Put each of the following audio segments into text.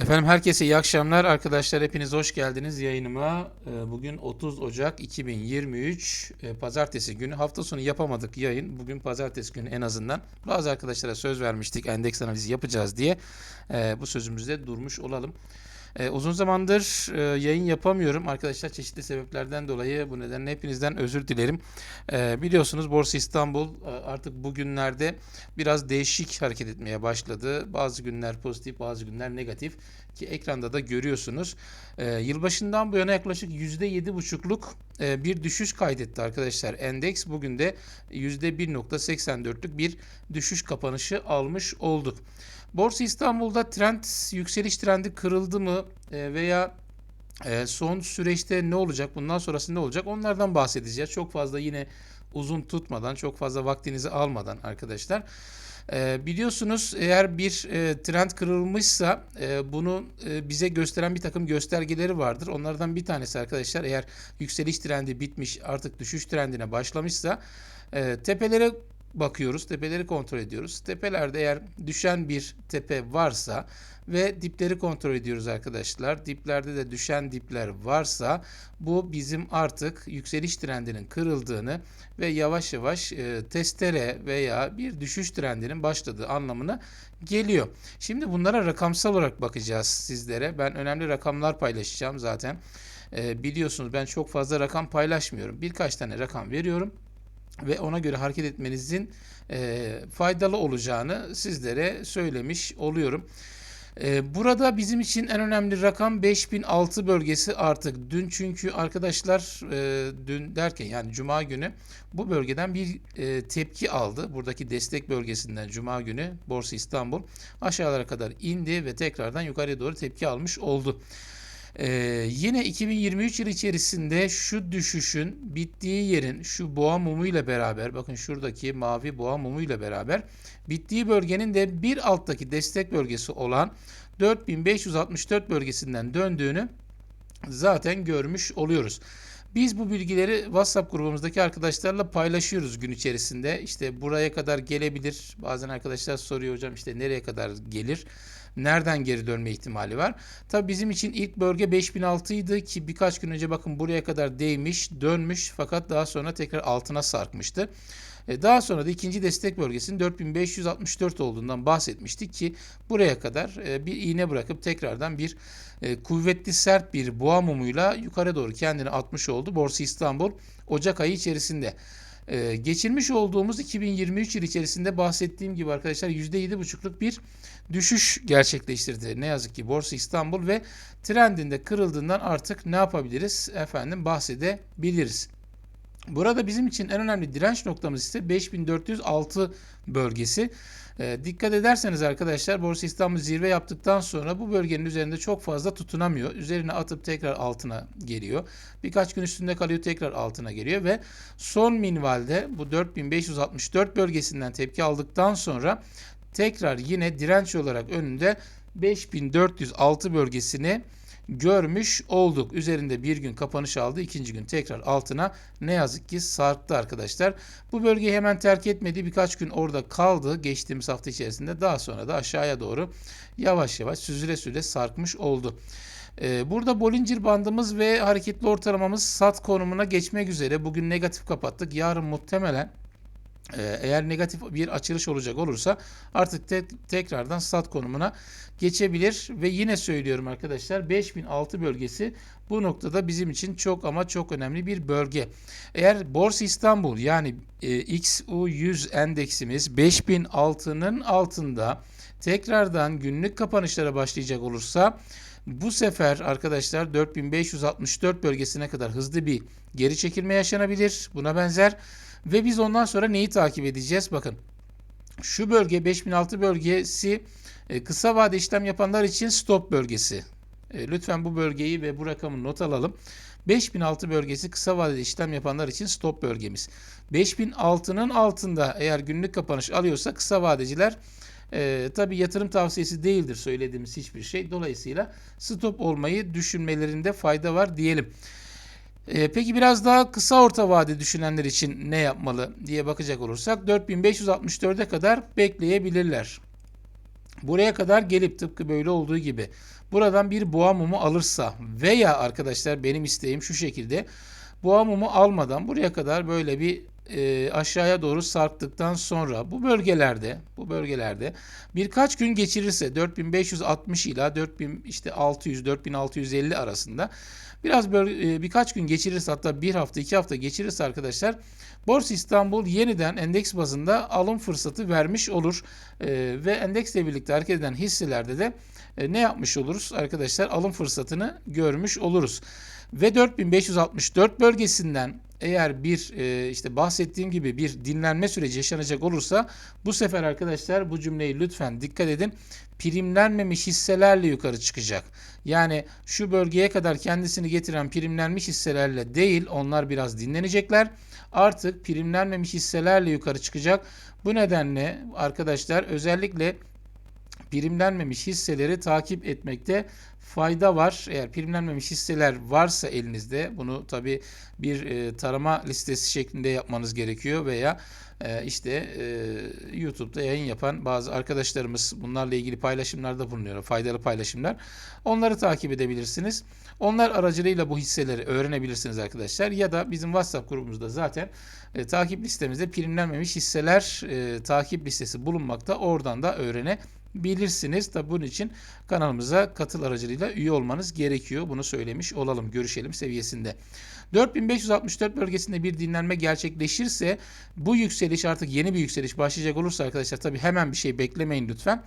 Efendim herkese iyi akşamlar. Arkadaşlar hepiniz hoş geldiniz yayınıma. Ee, Bugün 30 Ocak 2023 e, Pazartesi günü. Hafta sonu yapamadık yayın. Bugün Pazartesi günü en azından. Bazı arkadaşlara söz vermiştik endeks analizi yapacağız diye. Ee, Bu sözümüzde durmuş olalım. Ee, uzun zamandır e, yayın yapamıyorum arkadaşlar çeşitli sebeplerden dolayı bu nedenle hepinizden özür dilerim. Ee, biliyorsunuz Borsa İstanbul e, artık bugünlerde biraz değişik hareket etmeye başladı. Bazı günler pozitif bazı günler negatif ki ekranda da görüyorsunuz. Ee, yılbaşından bu yana yaklaşık %7,5'luk e, bir düşüş kaydetti arkadaşlar. Endeks bugün de %1.84'lük bir düşüş kapanışı almış olduk. Borsa İstanbul'da trend yükseliş trendi kırıldı mı E, veya e, son süreçte ne olacak bundan sonrası ne olacak onlardan bahsedeceğiz. Çok fazla yine uzun tutmadan çok fazla vaktinizi almadan arkadaşlar. E, biliyorsunuz eğer bir trend kırılmışsa bunu bize gösteren bir takım göstergeleri vardır. Onlardan bir tanesi arkadaşlar eğer yükseliş trendi bitmiş artık düşüş trendine başlamışsa tepelere bakıyoruz. Tepeleri kontrol ediyoruz. Tepelerde eğer düşen bir tepe varsa ve dipleri kontrol ediyoruz arkadaşlar. Diplerde de düşen dipler varsa bu bizim artık yükseliş trendinin kırıldığını ve yavaş yavaş e, testere veya bir düşüş trendinin başladığı anlamına geliyor. Şimdi bunlara rakamsal olarak bakacağız sizlere. Ben önemli rakamlar paylaşacağım zaten. E, biliyorsunuz ben çok fazla rakam paylaşmıyorum. Birkaç tane rakam veriyorum ve ona göre hareket etmenizin e, faydalı olacağını sizlere söylemiş oluyorum. E, burada bizim için en önemli rakam 5006 bölgesi artık. Dün çünkü arkadaşlar e, dün derken yani cuma günü bu bölgeden bir e, tepki aldı. Buradaki destek bölgesinden cuma günü Borsa İstanbul aşağılara kadar indi ve tekrardan yukarıya doğru tepki almış oldu. Ee, yine 2023 yıl içerisinde şu düşüşün bittiği yerin şu boğa mumuyla beraber bakın şuradaki mavi boğa mumuyla beraber bittiği bölgenin de bir alttaki destek bölgesi olan 4564 bölgesinden döndüğünü zaten görmüş oluyoruz. Biz bu bilgileri WhatsApp grubumuzdaki arkadaşlarla paylaşıyoruz gün içerisinde. İşte buraya kadar gelebilir. Bazen arkadaşlar soruyor hocam işte nereye kadar gelir? Nereden geri dönme ihtimali var? Tabi bizim için ilk bölge 5006 idi ki birkaç gün önce bakın buraya kadar değmiş, dönmüş fakat daha sonra tekrar altına sarkmıştı. E, Daha sonra da ikinci destek bölgesinin 4564 olduğundan bahsetmiştik ki buraya kadar e, bir iğne bırakıp tekrardan bir e, kuvvetli sert bir boğa mumuyla yukarı doğru kendini atmış oldu Borsa İstanbul Ocak ayı içerisinde. Ee, geçirmiş olduğumuz 2023 yıl içerisinde bahsettiğim gibi arkadaşlar %7,5'luk bir düşüş gerçekleştirdi. Ne yazık ki Borsa İstanbul ve trendinde kırıldığından artık ne yapabiliriz? Efendim bahsedebiliriz. Burada bizim için en önemli direnç noktamız ise 5406 bölgesi. E, dikkat ederseniz arkadaşlar Borsa İstanbul zirve yaptıktan sonra bu bölgenin üzerinde çok fazla tutunamıyor. Üzerine atıp tekrar altına geliyor. Birkaç gün üstünde kalıyor tekrar altına geliyor ve son minvalde bu 4564 bölgesinden tepki aldıktan sonra tekrar yine direnç olarak önünde 5406 bölgesini görmüş olduk. Üzerinde bir gün kapanış aldı. ikinci gün tekrar altına ne yazık ki sarktı arkadaşlar. Bu bölgeyi hemen terk etmedi. Birkaç gün orada kaldı geçtiğimiz hafta içerisinde. Daha sonra da aşağıya doğru yavaş yavaş süzüle süzüle sarkmış oldu. Ee, Burada Bollinger bandımız ve hareketli ortalamamız sat konumuna geçmek üzere. Bugün negatif kapattık. Yarın muhtemelen eğer negatif bir açılış olacak olursa artık te- tekrardan stat konumuna geçebilir ve yine söylüyorum arkadaşlar 5006 bölgesi bu noktada bizim için çok ama çok önemli bir bölge. Eğer Borsa İstanbul yani e, XU100 endeksimiz 5006'nın altında tekrardan günlük kapanışlara başlayacak olursa bu sefer arkadaşlar 4564 bölgesine kadar hızlı bir geri çekilme yaşanabilir. Buna benzer ve biz ondan sonra neyi takip edeceğiz? Bakın şu bölge 5006 bölgesi e, kısa vade işlem yapanlar için stop bölgesi. E, Lütfen bu bölgeyi ve bu rakamı not alalım. 5006 bölgesi kısa vadeli işlem yapanlar için stop bölgemiz. 5006'nın altında eğer günlük kapanış alıyorsa kısa vadeciler e, tabi yatırım tavsiyesi değildir söylediğimiz hiçbir şey. Dolayısıyla stop olmayı düşünmelerinde fayda var diyelim. Ee, peki biraz daha kısa orta vade düşünenler için ne yapmalı diye bakacak olursak 4564'e kadar bekleyebilirler. Buraya kadar gelip tıpkı böyle olduğu gibi buradan bir boğa mumu alırsa veya arkadaşlar benim isteğim şu şekilde boğa mumu almadan buraya kadar böyle bir e, aşağıya doğru sarktıktan sonra bu bölgelerde bu bölgelerde birkaç gün geçirirse 4560 ila 4000 işte 600 4650 arasında biraz böyle e, birkaç gün geçirirse hatta bir hafta iki hafta geçirirse arkadaşlar Borsa İstanbul yeniden endeks bazında alım fırsatı vermiş olur E, ve endeksle birlikte hareket eden hisselerde de e, ne yapmış oluruz arkadaşlar alım fırsatını görmüş oluruz. Ve 4564 bölgesinden eğer bir e, işte bahsettiğim gibi bir dinlenme süreci yaşanacak olursa bu sefer arkadaşlar bu cümleyi lütfen dikkat edin. Primlenmemiş hisselerle yukarı çıkacak. Yani şu bölgeye kadar kendisini getiren primlenmiş hisselerle değil onlar biraz dinlenecekler. Artık primlenmemiş hisselerle yukarı çıkacak. Bu nedenle arkadaşlar özellikle primlenmemiş hisseleri takip etmekte fayda var. Eğer primlenmemiş hisseler varsa elinizde bunu tabi bir e, tarama listesi şeklinde yapmanız gerekiyor veya e, işte e, YouTube'da yayın yapan bazı arkadaşlarımız bunlarla ilgili paylaşımlarda bulunuyor. Faydalı paylaşımlar. Onları takip edebilirsiniz. Onlar aracılığıyla bu hisseleri öğrenebilirsiniz arkadaşlar. Ya da bizim WhatsApp grubumuzda zaten e, takip listemizde primlenmemiş hisseler e, takip listesi bulunmakta. Oradan da öğrenebilirsiniz bilirsiniz. Tabi bunun için kanalımıza katıl aracılığıyla üye olmanız gerekiyor. Bunu söylemiş olalım, görüşelim seviyesinde. 4564 bölgesinde bir dinlenme gerçekleşirse bu yükseliş artık yeni bir yükseliş başlayacak olursa arkadaşlar tabi hemen bir şey beklemeyin lütfen.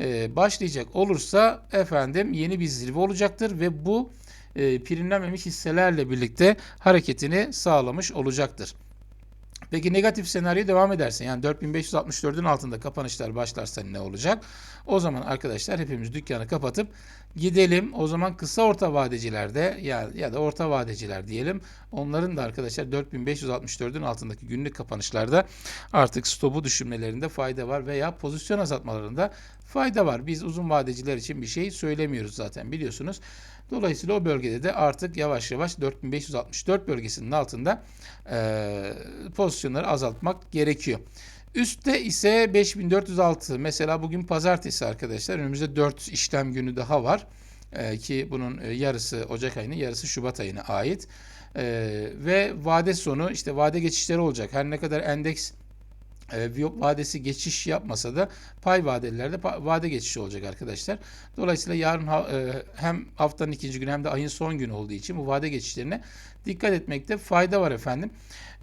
Ee, başlayacak olursa efendim yeni bir zirve olacaktır ve bu e, primlenmemiş hisselerle birlikte hareketini sağlamış olacaktır. Peki negatif senaryo devam ederse yani 4564'ün altında kapanışlar başlarsa ne olacak? O zaman arkadaşlar hepimiz dükkanı kapatıp gidelim. O zaman kısa orta vadecilerde ya, ya da orta vadeciler diyelim. Onların da arkadaşlar 4564'ün altındaki günlük kapanışlarda artık stopu düşürmelerinde fayda var veya pozisyon azaltmalarında fayda var. Biz uzun vadeciler için bir şey söylemiyoruz zaten biliyorsunuz. Dolayısıyla o bölgede de artık yavaş yavaş 4564 bölgesinin altında e, pozisyonları azaltmak gerekiyor. Üstte ise 5406 mesela bugün pazartesi arkadaşlar önümüzde 4 işlem günü daha var e, ki bunun yarısı Ocak ayının yarısı Şubat ayına ait e, ve vade sonu işte vade geçişleri olacak her ne kadar endeks e, vadesi geçiş yapmasa da pay vadelilerde vade geçişi olacak arkadaşlar. Dolayısıyla yarın e, hem haftanın ikinci günü hem de ayın son günü olduğu için bu vade geçişlerine dikkat etmekte fayda var efendim.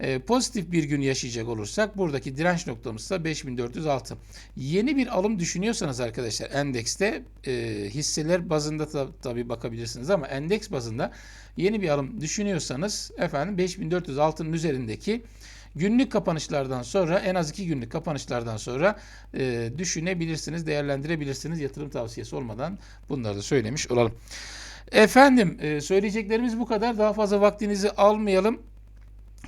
E, pozitif bir gün yaşayacak olursak buradaki direnç noktamız ise 5406. Yeni bir alım düşünüyorsanız arkadaşlar endekste e, hisseler bazında da, tabii bakabilirsiniz ama endeks bazında yeni bir alım düşünüyorsanız efendim 5406'nın üzerindeki Günlük kapanışlardan sonra en az iki günlük kapanışlardan sonra e, düşünebilirsiniz, değerlendirebilirsiniz. Yatırım tavsiyesi olmadan bunları da söylemiş olalım. Efendim e, söyleyeceklerimiz bu kadar. Daha fazla vaktinizi almayalım.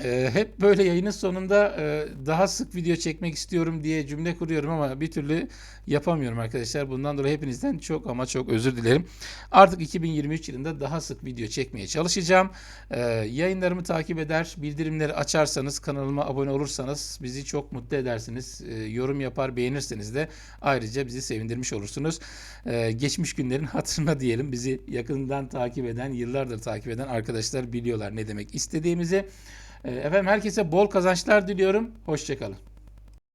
Ee, hep böyle yayının sonunda e, daha sık video çekmek istiyorum diye cümle kuruyorum ama bir türlü yapamıyorum arkadaşlar. Bundan dolayı hepinizden çok ama çok özür dilerim. Artık 2023 yılında daha sık video çekmeye çalışacağım. Ee, yayınlarımı takip eder, bildirimleri açarsanız, kanalıma abone olursanız bizi çok mutlu edersiniz. Ee, yorum yapar, beğenirseniz de ayrıca bizi sevindirmiş olursunuz. Ee, geçmiş günlerin hatırına diyelim. Bizi yakından takip eden, yıllardır takip eden arkadaşlar biliyorlar ne demek istediğimizi. Efendim herkese bol kazançlar diliyorum. Hoşçakalın.